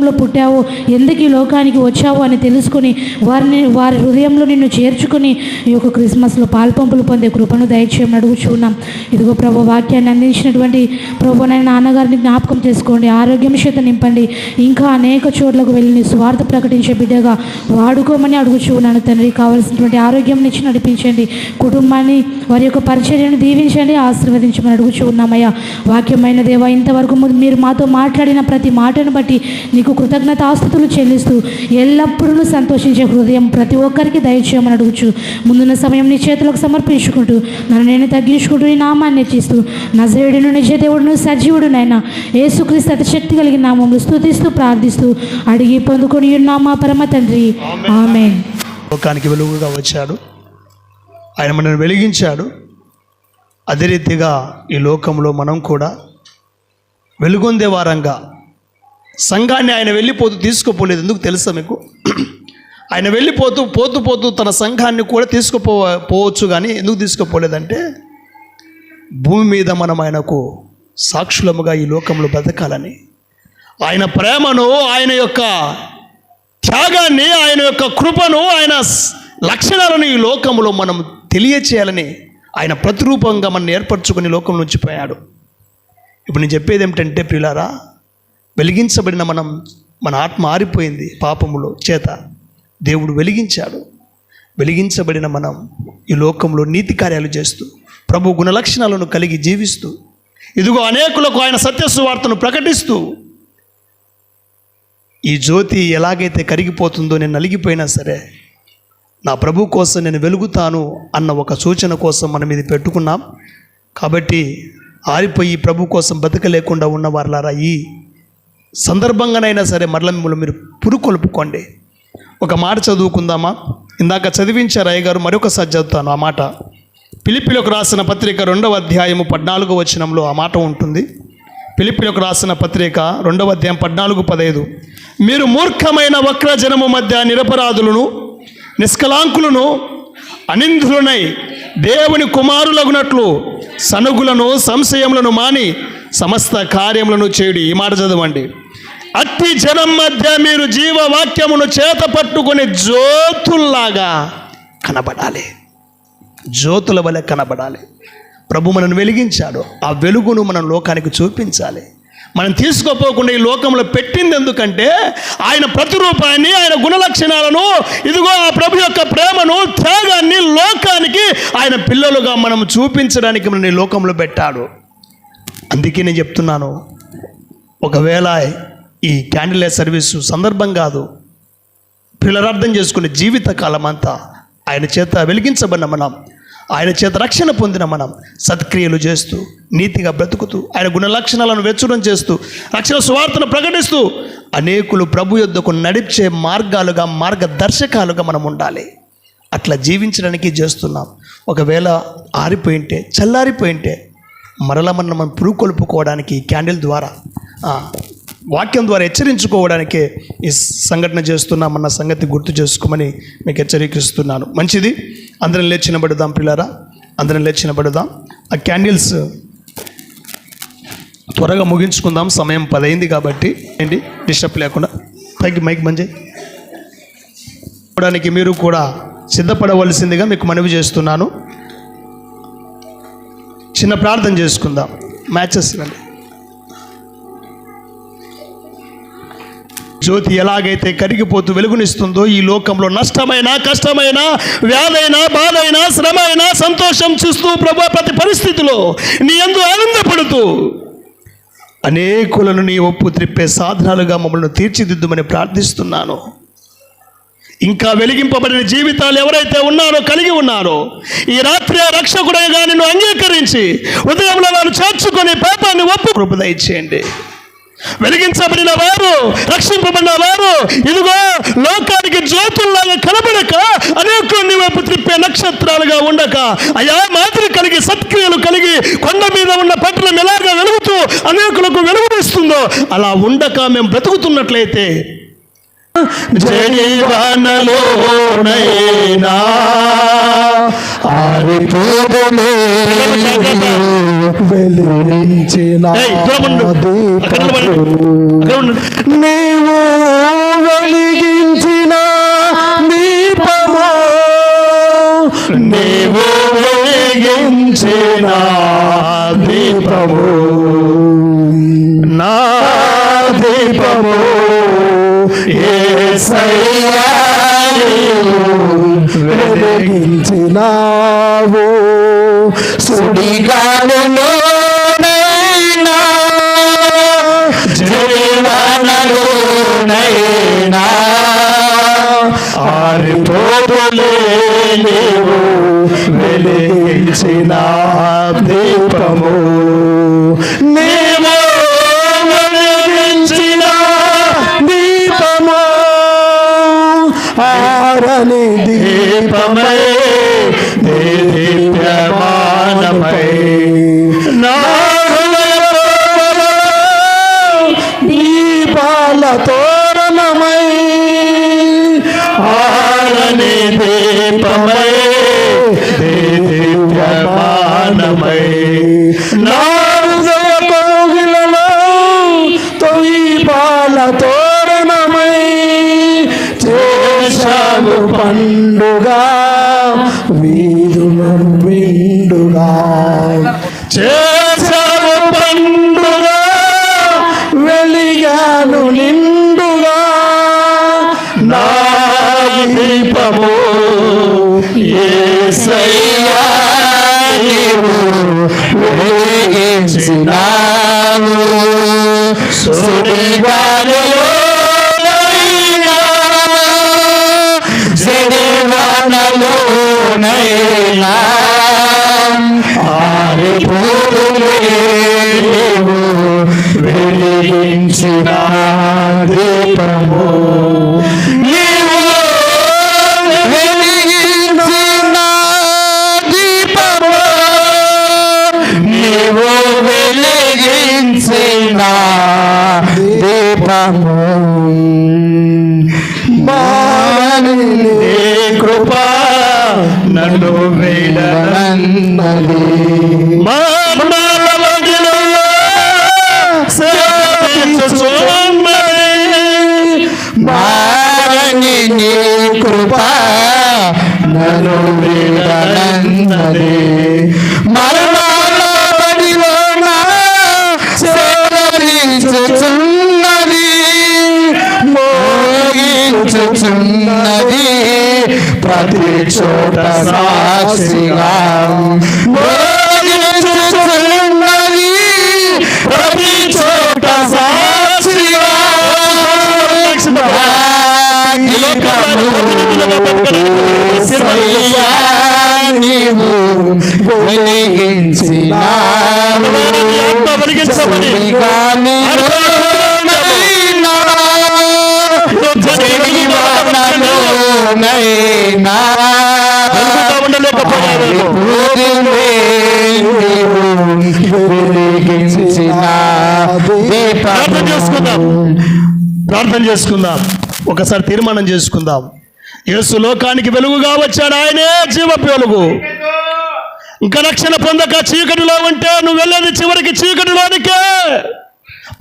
పుట్టావు? ఎందుకు ఈ లోకానికి వచ్చావు అని తెలుసుకొని వారిని వారి హృదయంలో నిన్ను చేర్చుకుని ఈ యొక్క క్రిస్మస్లో పాల్పంపులు పొందే కృపను దయచేయమని అడుగుచున్నాం. ఇదిగో ప్రభు వాక్యాన్ని అందించినటువంటి ప్రభు నాయన నాన్నగారిని జ్ఞాపకం చేసుకోండి. ఆరోగ్యం చేత నింపండి. ఇంకా అనేక చోట్లకు వెళ్ళి స్వార్థ ప్రకటించే బిడ్డగా వాడుకోమని అడుగుచున్నాను తండ్రి. కావలసినటువంటి ఆరోగ్యం ఇచ్చి నడిపించండి. కుటుంబాన్ని వారి యొక్క పరిచర్యను దీవించండి. ఆశీర్వదించమని అడుగుచు ఉన్నామయ్యా వాక్యమైన దేవ ఇంతవరకు మీరు మాతో మాట్లాడిన ప్రతి మాటను బట్టి నీకు కృతజ్ఞత ఆస్తుతులు చెల్లిస్తూ ఎల్లప్పుడూ సంతోషించే హృదయం ప్రతి ఒక్కరికి దయచేయమని అడుగుచు. ముందున్న సమయం నీ చేతులకు సమర్పించుకుంటూ నన్ను నేను తగ్గించుకుంటూ నీ నామాన్ని హెచ్చిస్తూ నజరేయుడును నిజ దేవుడును సజీవుడు నైనా యేసుక్రీస్తు అతి శక్తి కలిగిన నామములు స్తుతిస్తూ ప్రార్థిస్తూ అడిగి పొందుకొని ఉన్నామా మా పరమ తండ్రి. ఆమెన్. లోకానికి వెలుగుగా వచ్చాడు. ఆయన మనల్ని వెలిగించాడు. అదే రీతిగా ఈ లోకంలో మనం కూడా వెలుగొందే వారంగా సంఘాన్ని ఆయన వెళ్ళిపోతూ తీసుకుపోలేదు. ఎందుకు తెలుసా మీకు? ఆయన వెళ్ళిపోతూ పోతూ పోతూ తన సంఘాన్ని కూడా తీసుకుపో పోవచ్చు కానీ ఎందుకు తీసుకుపోలేదంటే భూమి మీద మనం ఆయనకు సాక్షులముగా ఈ లోకంలో బ్రతకాలని ఆయన ప్రేమను ఆయన యొక్క త్యాగాన్ని ఆయన యొక్క కృపను ఆయన లక్షణాలను ఈ లోకంలో మనం తెలియచేయాలని ఆయన ప్రతిరూపంగా మనం ఏర్పరచుకుని లోకం నుంచి పోయాడు. ఇప్పుడు నేను చెప్పేది ఏమిటంటే పిల్లారా వెలిగించబడిన మనం మన ఆత్మ ఆరిపోయింది పాపములో చేత. దేవుడు వెలిగించాడు. వెలిగించబడిన మనం ఈ లోకంలో నీతి కార్యాలు చేస్తూ ప్రభు గుణలక్షణాలను కలిగి జీవిస్తూ ఇదిగో అనేకులకు ఆయన సత్యస్సు వార్తను ప్రకటిస్తూ ఈ జ్యోతి ఎలాగైతే కరిగిపోతుందో నేను నలిగిపోయినా సరే నా ప్రభు కోసం నేను వెలుగుతాను అన్న ఒక సూచన కోసం మనం ఇది పెట్టుకున్నాం. కాబట్టి ఆరిపోయి ప్రభు కోసం బతకలేకుండా ఉన్న వారిలారా ఈ సందర్భంగానైనా సరే మరల మిమ్మల్ని మీరు పురుకొల్పుకోండి ఒక మాట చదువుకుందామా? ఇందాక చదివించారు అయ్యగారు మరొకసారి చదువుతాను ఆ మాట. పిలిపిలకు రాసిన పత్రిక రెండవ అధ్యాయము పద్నాలుగో వచనంలో ఆ మాట ఉంటుంది. పిలిపిలకు రాసిన పత్రిక రెండవ అధ్యాయం పద్నాలుగు పదైదు. మీరు మూర్ఖమైన వక్ర జనము మధ్య నిరపరాధులను నిష్కలాంకులను అనిందులనై దేవుని కుమారులగునట్లు సనుగులను సంశయములను మాని సమస్త కార్యములను చేయుడి. ఈ మాట చదవండి. అట్టి జనం మధ్య మీరు జీవవాక్యమును చేత పట్టుకుని జ్యోతుల్లాగా కనబడాలి. జ్యోతుల వలె కనబడాలి. ప్రభు మనను వెలిగించాడు. ఆ వెలుగును మనం లోకానికి చూపించాలి. మనం తీసుకోపోకుండా ఈ లోకంలో పెట్టింది ఎందుకంటే ఆయన ప్రతిరూపాన్ని ఆయన గుణలక్షణాలను ఇదిగో ఆ ప్రభు యొక్క ప్రేమను త్యాగాన్ని లోకానికి ఆయన పిల్లలుగా మనం చూపించడానికి మనం ఈ లోకంలో పెట్టాడు. అందుకే నేను చెప్తున్నాను ఒకవేళ ఈ క్యాండిల్ సర్వీస్ సర్వీసు సందర్భం కాదు పిల్లలు అర్థం చేసుకునే జీవిత కాలం అంతా ఆయన చేత వెలిగించబడిన మనం ఆయన చేత రక్షణ పొందిన మనం సత్క్రియలు చేస్తూ నీతిగా బ్రతుకుతూ ఆయన గుణ లక్షణాలను వెచ్చడం చేస్తూ రక్షణ సువార్తను ప్రకటిస్తూ అనేకులు ప్రభు యొద్దకు నడిచే మార్గాలుగా మార్గదర్శకాలుగా మనం ఉండాలి. అట్లా జీవించడానికి చేస్తున్నాం. ఒకవేళ ఆరిపోయింటే చల్లారిపోయింటే మరల మనం మనం పురుకొల్పుకోవడానికి క్యాండిల్ ద్వారా వాక్యం ద్వారా హెచ్చరించుకోవడానికే ఈ సంఘటన చేస్తున్నామన్న సంగతి గుర్తు చేసుకోమని మీకు హెచ్చరికిస్తున్నాను మంచిది? అందరం లేచి నిలబడదాం పిల్లరా. అందరం లేచి నిలబడదాం. ఆ క్యాండిల్స్ త్వరగా ముగించుకుందాం. సమయం పదైంది కాబట్టి ఏంటి? డిస్టర్బ్ లేకుండా. పైకి మైక్ మంచి మీరు కూడా సిద్ధపడవలసిందిగా మీకు మనవి చేస్తున్నాను. చిన్న ప్రార్థన చేసుకుందాం. మ్యాచెస్ జ్యోతి ఎలాగైతే కరిగిపోతూ వెలుగునిస్తుందో ఈ లోకంలో నష్టమైన కష్టమైన వ్యాధైనా బాధైనా శ్రమ అయినా సంతోషం చూస్తూ ప్రభు ప్రతి పరిస్థితిలో నీ ఎందు ఆనందపడుతూ అనేకులను నీ ఒప్పు త్రిప్పే సాధనాలుగా మమ్మల్ని తీర్చిదిద్దుమని ప్రార్థిస్తున్నాను. ఇంకా వెలిగింపబడిన జీవితాలు ఎవరైతే ఉన్నారో కలిగి ఉన్నారో ఈ రాత్రి ఆ రక్షకుడిగా నిన్ను అంగీకరించి ఉదయంలో వారు చేర్చుకొని పాపాన్ని ఒప్పు కృప దయచేయండి. వెలిగించబడిన వారు రక్షింపబడిన వారు ఇదిగో లోకానికి జ్యోతుల్లాగా కనబడక అనేకుల్ని వైపు త్రిప్పే నక్షత్రాలుగా ఉండక అయా మాదిరి కలిగి సత్క్రియలు కలిగి కొండ మీద ఉన్న పట్టణం ఎలాగా వెలుగుతూ అనేకులకు వెలుగునిస్తుందో అలా ఉండక మేము బ్రతుకుతున్నట్లయితే జడివనలోనైనా ఆరిపోదులే వెలిగించిన నీవు వెలిగించిన దీపమా. నీవు వెలిగించిన దీపము. నా దీపము. వెలిగించినావు సుడిగాలులోనైనా జీవనలోనైనా ఆరిపోతులే ఆరని దీపమై నీ దీప్యమానమై నా హృదయములో దీపాల తోరణమై ఆరని దీపమై నీ దీప్యమానమై నా హృదయ కోగిలలో దీపాల తోరణమై సుడిగాలిలోనైనా జడివానలోనైనా ఆరిపోతులే నీవు వెలిగించిన దీపము దీపము మాని కృప నన్ను వేడనన్నది మరణాల మధ్యలో సేవించుచున్నది. మారని నీ కృప మోగించుచున్నది ప్రతి చోట సాక్షిగా. మోగించుచున్నది ప్రతి చోట సాక్షిగా. నీవు వెలిగించినావు సుడిగాలిలోనైనా, ప్రార్థన చేసుకుందాం ప్రార్థన చేసుకుందాం ఒకసారి తీర్మానం చేసుకుందాం. యేసు లోకానికి వెలుగుగా వచ్చాడు ఆయనే జీవ వెలుగు. ఇంకా రక్షణ పొందక చీకటిలో ఉంటే నువ్వు వెళ్ళేది చివరికి చీకటిలోనికే.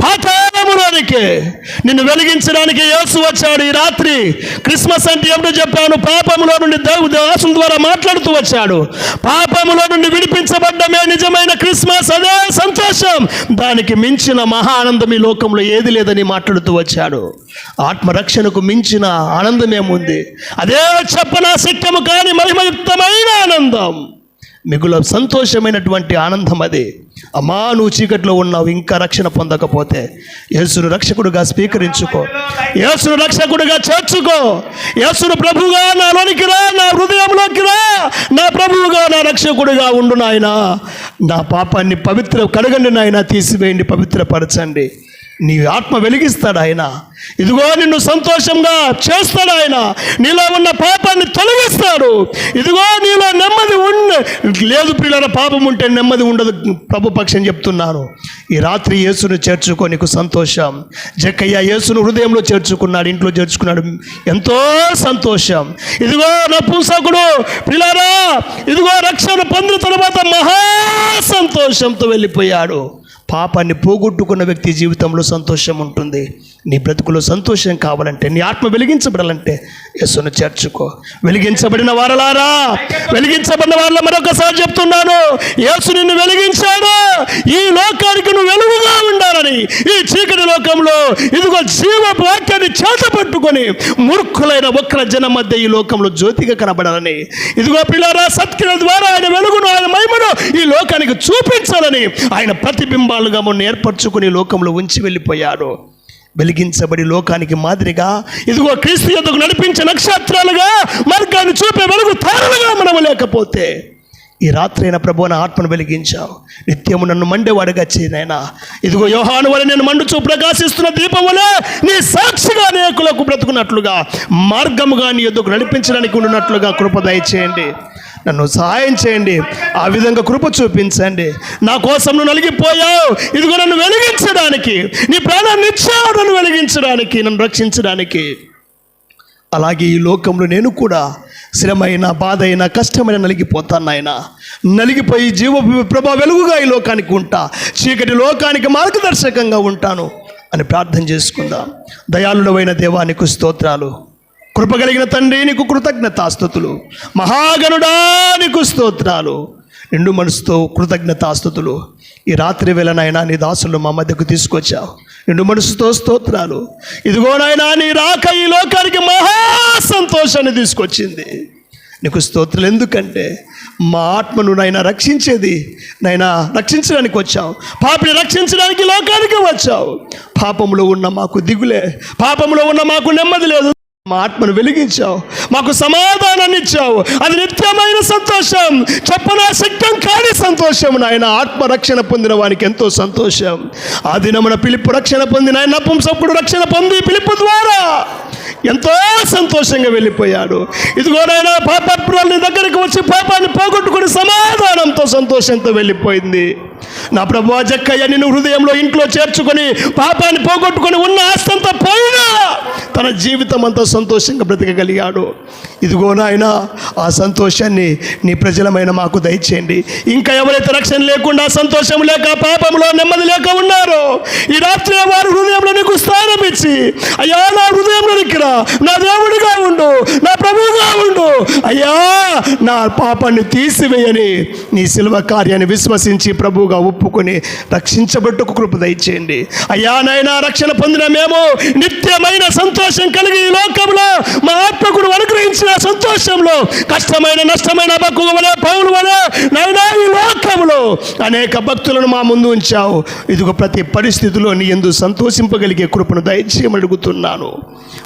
పాతాళములోనికి నిన్ను వెలిగించడానికి యేసు వచ్చాడు. ఈ రాత్రి క్రిస్మస్ అంటే ఎప్పుడు చెప్పాను? పాపములో నుండి దాసుల ద్వారా మాట్లాడుతూ వచ్చాడు. పాపములో నుండి విడిపించబడ్డమే నిజమైన క్రిస్మస్. అదే సంతోషం. దానికి మించిన మహా ఆనందం ఈ లోకంలో ఏది లేదని మాట్లాడుతూ వచ్చాడు. ఆత్మరక్షణకు మించిన ఆనందం ఏముంది? అదే చెప్పనా శక్యము కాని మహిమయుక్తమైన ఆనందం. మిగుల సంతోషమైనటువంటి ఆనందం అది. అమ్మా నువ్వు చీకట్లో ఉన్నావు ఇంకా రక్షణ పొందకపోతే యేసును రక్షకుడుగా స్వీకరించుకో. యేసును రక్షకుడుగా చేర్చుకో. యేసును ప్రభువుగా నాలోనికి రా నా హృదయంలోకి రా. నా ప్రభువుగా నా రక్షకుడుగా ఉండు నాయన. నా పాపాన్ని పవిత్ర కడగండి నాయన తీసివేయండి పవిత్రపరచండి. నీ ఆత్మ వెలిగిస్తాడు ఆయన. ఇదిగో నిన్ను సంతోషంగా చేస్తాడు ఆయన. నీలో ఉన్న పాపాన్ని తొలగిస్తాడు. ఇదిగో నీలో నెమ్మది ఉండ లేదు పిల్లల పాపం ఉంటే నెమ్మది ఉండదు ప్రభు పక్షం చెప్తున్నాను ఈ రాత్రి యేసును చేర్చుకో నీకు సంతోషం. జక్కయ్య యేసును హృదయంలో చేర్చుకున్నాడు ఇంట్లో చేర్చుకున్నాడు. ఎంతో సంతోషం. ఇదిగో నపుంసకుడు పిల్లరా ఇదిగో రక్షణ పొందిన తర్వాత మహా సంతోషంతో వెళ్ళిపోయాడు. పాపాన్ని పోగొట్టుకున్న వ్యక్తి జీవితంలో సంతోషం ఉంటుంది. నీ బ్రతుకులో సంతోషం కావాలంటే నీ ఆత్మ వెలిగించబడాలంటే యేసును చేర్చుకో. వెలిగించబడిన వారలారా వెలిగించబడిన వారిలో మరొకసారి చెప్తున్నాను యేసు నిన్ను వెలిగించాడు. ఈ లోకానికి నువ్వు వెలుగుగా ఉండాలని ఈ చీకటి లోకంలో ఇదిగో జీవ వాక్యాన్ని చేత పట్టుకొని మూర్ఖులైన ఒక్కల జనం మధ్య ఈ లోకంలో జ్యోతిగా కనబడాలని. ఇదిగో పిల్లారా సత్క్రియ ద్వారా ఆయన వెలుగును ఆయన మహిమను ఈ లోకానికి చూపించాలని ఆయన ప్రతిబింబాలుగా మొన్న ఏర్పరచుకుని లోకంలో ఉంచి వెళ్ళిపోయాడు వెలిగించబడి లోకానికి మాదిరిగా ఇదిగో క్రీస్తు యొద్దకు నడిపించే నక్షత్రాలుగా మార్గాన్ని చూపే వెలుగు తారలుగా మనము లేకపోతే ఈ రాత్రైన ప్రభు నా ఆత్మను వెలిగించావు. నిత్యము నన్ను మండేవాడుగా చేయనైనా ఇదిగో యోహాను వలె నేను మండుచూ ప్రకాశిస్తున్న దీపం వలె నీ సాక్షిగా అనేకులకు బ్రతుకున్నట్లుగా మార్గముగా నీ ఎద్దుకు నడిపించడానికి ఉండినట్లుగా కృప దయచేయండి. నన్ను సహాయం చేయండి. ఆ విధంగా కృప చూపించండి. నా కోసం నువ్వు నలిగిపోయావు. ఇదిగో నన్ను వెలిగించడానికి. నీ ప్రాణాన్ని ఇచ్చావు నన్ను వెలిగించడానికి నన్ను రక్షించడానికి. అలాగే ఈ లోకంలో నేను కూడా శ్రమైన బాధ అయినా కష్టమైన నలిగిపోతాను నాయన. నలిగిపోయి జీవ ప్రభా వెలుగుగా ఈ లోకానికి ఉంటా. చీకటి లోకానికి మార్గదర్శకంగా ఉంటాను అని ప్రార్థన చేసుకుందాం. దయాళుడమైన దేవానికి స్తోత్రాలు. కృపగలిగిన తండ్రి నీకు కృతజ్ఞతాస్థుతులు మహాగణుడా నీకు స్తోత్రాలు. నిండు మనసుతో కృతజ్ఞతాస్థుతులు ఈ రాత్రి వేళనైనా నీ దాసులు మా మధ్యకు తీసుకొచ్చావు. నిండు మనసుతో స్తోత్రాలు. ఇదిగో నాయనా నీ రాక ఈ లోకానికి మహా సంతోషాన్ని తీసుకొచ్చింది. నీకు స్తోత్రాలు ఎందుకంటే మా ఆత్మను నాయన రక్షించేది నైనా రక్షించడానికి వచ్చావు. పాపిని రక్షించడానికి లోకానికి వచ్చావు. పాపంలో ఉన్న మాకు దిగులే. పాపంలో ఉన్న మాకు నెమ్మది లేదు. మా ఆత్మను వెలిగించావు. మాకు సమాధానాన్ని ఇచ్చావు. అది నిత్యమైన సంతోషం. చెప్పనా శక్తం కాని సంతోషం. నాయన ఆత్మ రక్షణ పొందిన వానికి ఎంతో సంతోషం. ఆ దినమున పిలుపు రక్షణ పొందిన ఆయన నపుంసకుడు రక్షణ పొంది పిలుపు ద్వారా ఎంతో సంతోషంగా వెళ్ళిపోయాడు. ఇదిగోనైనా పాప నీ దగ్గరికి వచ్చి పాపాన్ని పోగొట్టుకుని సమాధానంతో సంతోషంతో వెళ్ళిపోయింది. నా ప్రభు జక్కయ్య నిన్ను హృదయంలో ఇంట్లో చేర్చుకొని పాపాన్ని పోగొట్టుకొని ఉన్న ఆస్తంతా పోయినా తన జీవితం అంతా సంతోషంగా బ్రతకగలిగాడు. ఇదిగో నాయన ఆ సంతోషాన్ని నీ ప్రజలమైన మాకు దయచేయండి. ఇంకా ఎవరైతే రక్షణ లేకుండా సంతోషం లేక పాపంలో నెమ్మది లేక ఉన్నారో ఈ రాత్రి వారి హృదయంలో నీకు స్థానం ఇచ్చి అయ్యా నా హృదయంలో ఇక్కడ నా దేవుడిగా ఉండు నా ప్రభువుగా ఉండు అయ్యా నా పాపాన్ని తీసివేయని నీ శిల్వ కార్యాన్ని విశ్వసించి ప్రభువుగా ఒప్పుకొని రక్షించబట్టుకు కృప దయచేయండి. అయ్యా నాయన రక్షణ పొందిన మేము నిత్యమైన సంతోషం కలిగి ఈ లోకంలో మా ఆత్మకుడు అనుగ్రహించిన సంతోషంలో కష్టమైన నష్టమైన బక్కువ వలె పౌలు వలె నాయన ఈ అనేక భక్తులను మా ముందు ఉంచావు. ఇదిగో ప్రతి పరిస్థితిలో నీ ఎందు సంతోషింపగలిగే కృపను దయచేయమని అడుగుతున్నాను.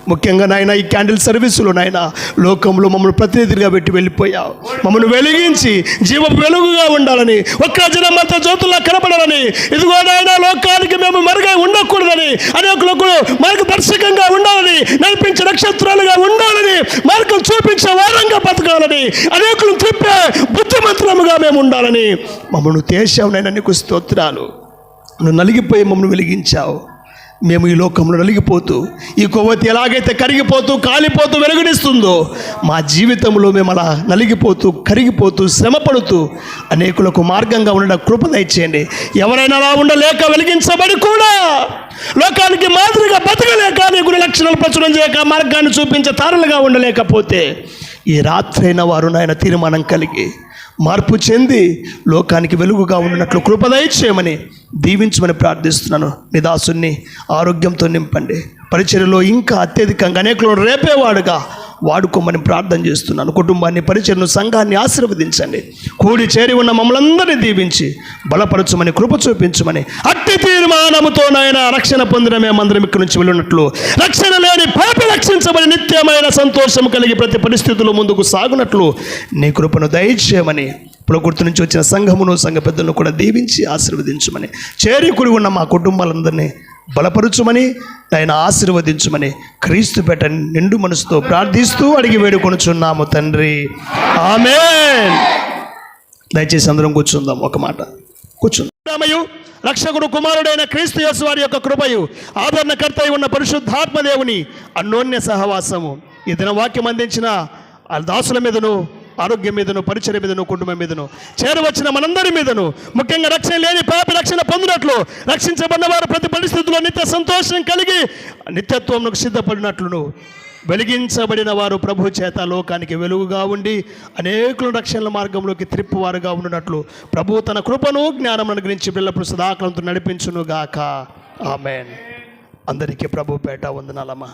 ముఖ్యంగా నాయన ఈ క్యాండిల్ సర్వీసులు నాయన లోకంలో మమ్మల్ని ప్రతినిధులుగా పెట్టి వెళ్ళిపోయావు. మమ్మల్ని వెలిగించి జీవ వెలుగుగా ఉండాలని ఒక్క జనమంత జ్యోతుల్లో కనపడాలని ఇదిగో నాయన లోకానికి మేము మరుగై ఉండకూడదని అనేకులకు మార్గదర్శకంగా ఉండాలని నడిపించే నక్షత్రాలుగా ఉండాలని మార్గం చూపించే వారంగా బతకాలని అనేకులు తిప్పే బుద్ధిమంతులముగా మేము ఉండాలని మమ్మల్ని తేశావు నేను నీకు స్తోత్రాలు. నువ్వు నలిగిపోయి మమ్మల్ని వెలిగించావు. మేము ఈ లోకంలో నలిగిపోతూ ఈ కొవ్వొత్తి ఎలాగైతే కరిగిపోతూ కాలిపోతూ వెలుగునిస్తుందో మా జీవితంలో మేము అలా నలిగిపోతూ కరిగిపోతూ శ్రమపడుతూ అనేకులకు మార్గంగా ఉండడం కృప దయచేయండి. ఎవరైనా అలా ఉండలేక వెలిగించబడి కూడా లోకానికి మాదిరిగా బతకలేక నీ గుణ లక్షణాలు ప్రచురం చేయక మార్గాన్ని చూపించే తారలుగా ఉండలేకపోతే ఈ రాత్రైన వారు నాయన తీర్మానం కలిగి మార్పు చెంది లోకానికి వెలుగుగా ఉన్నట్లు కృపదయచేయమని దీవించమని ప్రార్థిస్తున్నాను. నిదాసుని ఆరోగ్యంతో నింపండి. పరిచర్యలో ఇంకా అత్యధికంగా అనేకులను రేపేవాడుగా వాడుకోమని ప్రార్థన చేస్తున్నాను. కుటుంబాన్ని పరిచయను సంఘాన్ని ఆశీర్వదించండి. కూడి చేరి ఉన్న మమ్మల్ందరినీ దీవించి బలపరచమని కృప చూపించమని అట్టి తీర్మానముతో నాయన రక్షణ పొందిన మేమందరం ఇక్కడి నుంచి వెళ్ళినట్లు రక్షణ లేని పాప రక్షించబడి నిత్యమైన సంతోషం కలిగి ప్రతి పరిస్థితుల్లో ముందుకు సాగునట్లు నీ కృపను దయచేయమని ప్రకృతి నుంచి వచ్చిన సంఘమును సంఘ పెద్దలను కూడా దీవించి ఆశీర్వదించమని చేరి కూడి ఉన్న మా కుటుంబాలందరినీ బలపరచుమని ఆయన ఆశీర్వదించుమని క్రీస్తు పెట్ట నిండు మనసుతో ప్రార్థిస్తూ అడిగి వేడుకొనుచున్నాము తండ్రి. ఆమె దయచేసి అందరం కూర్చుందాం ఒక మాట. కూర్చుందాం. రక్షకుడు కుమారుడైన క్రీస్తు యేసు వారి యొక్క కృపయు ఆదరణకర్త అయి ఉన్న పరిశుద్ధాత్మదేవుని అన్యోన్య సహవాసము. ఈ దిన వాక్యం అందించిన ఆ దాసుల మీదను ఆరోగ్యం మీదను పరిచయం మీదను కుటుంబం మీదను. చేరవచ్చిన మనందరి మీదను. ముఖ్యంగా రక్షణ లేని పాపి రక్షణ పొందినట్లు రక్షించబడిన వారు ప్రతి పరిస్థితుల్లో నిత్య సంతోషం కలిగి నిత్యత్వంకు సిద్ధపడినట్లును. వెలిగించబడిన వారు ప్రభు చేత లోకానికి వెలుగుగా ఉండి అనేకుల రక్షణ మార్గంలోకి త్రిప్పువారుగా ఉండినట్లు. ప్రభు తన కృపను జ్ఞానం అనుగ్రహించి పిల్లప్పుడు సదాకాలంతో నడిపించును గాక ఆమెన్. అందరికీ ప్రభు పేట వందనాలమ్మా.